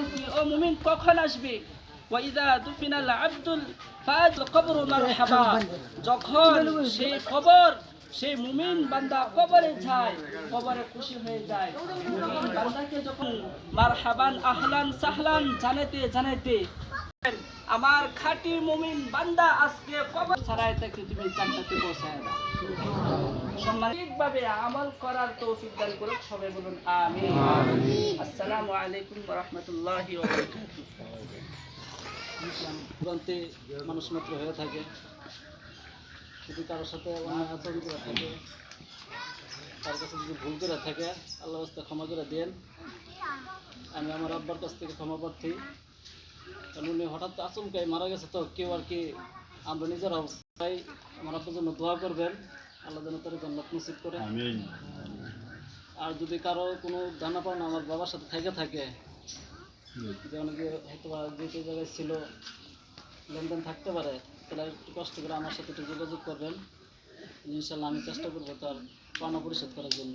বলতেছি ও মুমিন কখন আসবে আব্দুল কবর যখন সেই কবর সেই মুমিন বান্দা কবরে যায়, কবরে খুশি হয়ে যায়। মুমিন বান্দাকে যখন মারহাবান, আহলান সাহলান জানাতে জানাতে, আমার খাঁটি মুমিন বান্দা আজকে কবর ছাড়াই তাকে তুমি জান্নাতে পৌঁছায় দাও। সম্মানিকভাবে আমল করার তৌফিক দান করুক সবাই বলুন আমিন। আসসালামু আলাইকুম ওয়া রাহমাতুল্লাহি ওয়া বারাকাতুহু প্রান্তে মানুষ মাত্র হয়ে থাকে। যদি কারোর সাথে আচরণ করে থাকে তার কাছে যদি ভুল করে থাকে আল্লাহ ক্ষমা করে দেন। আমি আমার আব্বার কাছ থেকে ক্ষমা প্রার্থী। কারণ উনি হঠাৎ আচমকাই মারা গেছে তো কেউ আর কি আমরা নিজেরাও তাই আমার আপনার জন্য দোয়া করবেন। আল্লাহ যেন তার জান্নাত নসিব করে। আর যদি কারও কোনো জানা পাওনা আমার বাবার সাথে থেকে থাকে যে অনেকে হয়তো বা যে যে জায়গায় ছিল লেনদেন থাকতে পারে তাহলে একটু কষ্ট করে আমার সাথে একটু যোগাযোগ করবেন। ইনশাল্লাহ আমি চেষ্টা করব তার পাওনা পরিশোধ করার জন্য।